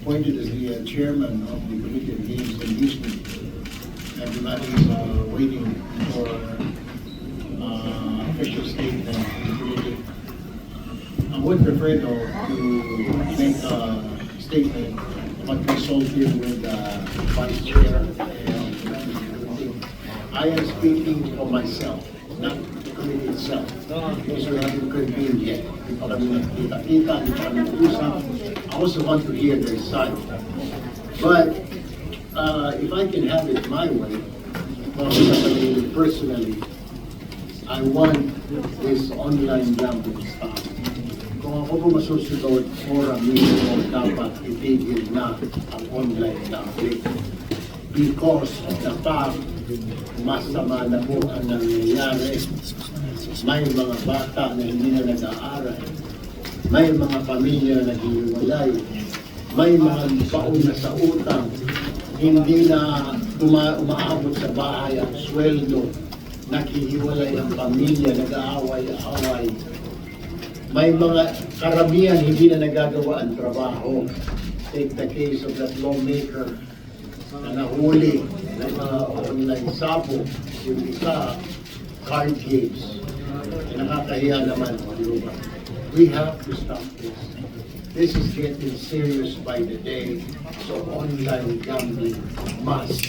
appointed as the uh, chairman of the Committee on Games and Amusement. Everybody is uh, waiting for uh, official statement. I would prefer though to make a statement but consulted with the vice chair. I am speaking for myself, not committee itself. We haven't convened yet. I also want to hear their side. But uh, if I can have it my way, well, personally, I want this online gambling stop. Kung ako po masusunod, forum mismo dapat itigil na ang online gambling. Because of the fact, masama na po ang nangyayari. May mga bata na hindi na nag-aaral. May mga pamilya na hiniwalay. May mga baon na sa utang. Hindi na uma umaabot sa bahay ang sweldo. Naghihiwalay ang pamilya, nag-aaway-aaway. May mga karamihan hindi na nagagawa ang trabaho. Take the case of that lawmaker na nahuli ng mga online sabo, yung isa, card games. Nakakahiya naman, di? We have to stop this. This is getting serious by the day, so online gambling must,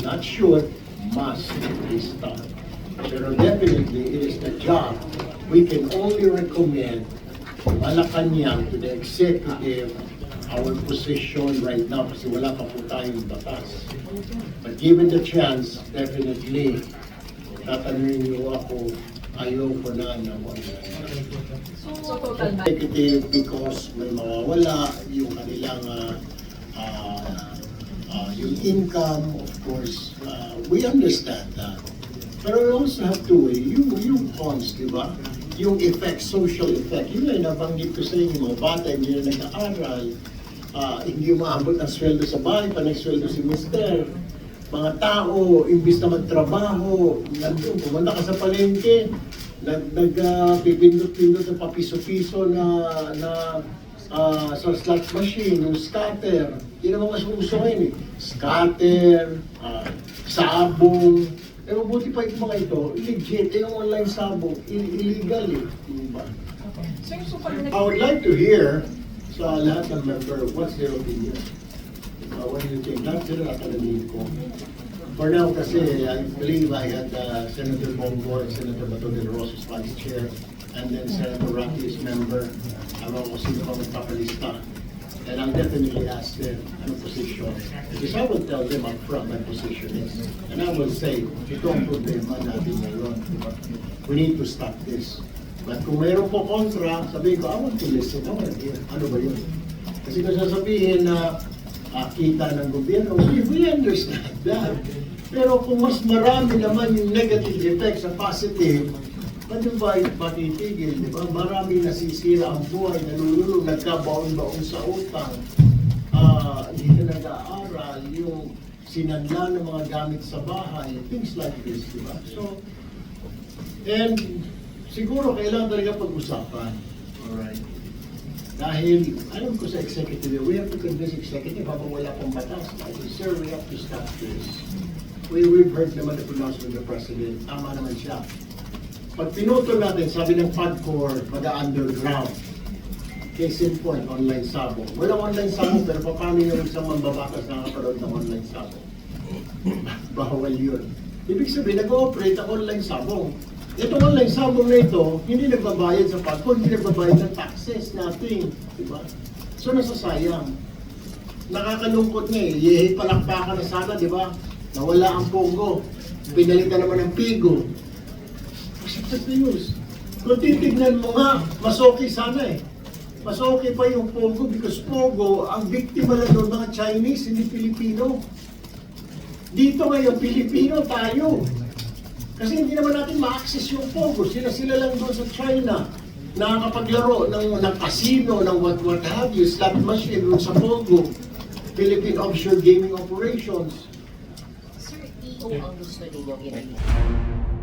not should, must be stopped. Pero definitely, it is the job. We can only recommend Malacanang to the executive our position right now kasi wala pa po tayong batas. But given the chance, definitely, tatanungin niyo ako, ayaw ko na ng online. So, total ban. Executive because may mawawala yung kanilang ah, ah, ah, yung income, of course, ah, we understand that. Pero we also have to weigh yung, yung cons, di ba? Yung effect, social effect. Yun ay nabanggit ko sa inyo, mga bata hindi na nag-aaral, ah, hindi umaabot ang sweldo sa bahay, pa sweldo si mister. Mga tao, imbis na magtrabaho, nandun, pumunta ka sa palengke, nag, nag ah, pipindot-pindot ng papiso-piso na, na ah, sa slot machine, yung scatter. Yun ang mga uso ngayon eh. Scatter, ah, sabong, eh mabuti pa yung mga ito, legit, eh, yung online sabong, illegal eh. Diba? Okay. So, I would like to hear sa lahat ng member, what's their opinion? Uh, what do you think? Lahat sila nakalamin ko. For now, kasi I believe I had uh, Senator Bongo and Senator Bato de la Rosa's vice chair, and then Senator Rocky is member. Ewan ko sino pa magpapalista. And I'll definitely ask them ano position. Because I will tell them upfront my position is. And I will say, ito ang problema natin ngayon. We need to stop this. But kung mayroon po kontra, sabihin ko, I want to listen. I want to hear. Ano ba yun? Kasi kung sasabihin na ah, kita ng gobyerno, we, we understand that. Pero kung mas marami naman yung negative effects sa positive, ano ba yung patitigil, di ba? Marami nasisira ang buhay, nalululong, nagkabaon-baon sa utang, ah, hindi na nag-aaral, yung sinanla ng mga gamit sa bahay, things like this, di ba? So, and siguro kailangan talaga pag-usapan. Alright. Dahil, alam ko sa executive, we have to convince executive habang wala pang batas. I say, sir, we have to stop this. We, we've heard naman the pronouncement of the president. Tama naman siya. Pag pinutol natin, sabi ng PADCOR, mag-underground. Case in point, online sabong. Walang online sabong, pero paano yung isang mambabatas na nakapanood ng online sabong? Bawal yun. Ibig sabihin, nag-ooperate ang online sabong. Itong online sabong na ito, hindi nagbabayad sa PADCOR, hindi nagbabayad ng taxes, nothing. Diba? So, nasasayang. Nakakalungkot nga eh. Yehi palakpakan na sana, di ba? Nawala ang Pogo. Pinalitan naman ng Pigo. Kasi the news. Kung titignan mo nga, mas sana eh. Mas pa yung Pogo because Pogo, ang biktima lang doon mga Chinese, hindi Pilipino. Dito ngayon, Pilipino tayo. Kasi hindi naman natin ma-access yung Pogo. Sila-sila lang doon sa China. Nakakapaglaro ng, ng casino, ng what, what have you, slot machine, doon sa Pogo. Philippine Offshore Gaming Operations. Sir, EO ang gusto ninyong i-release.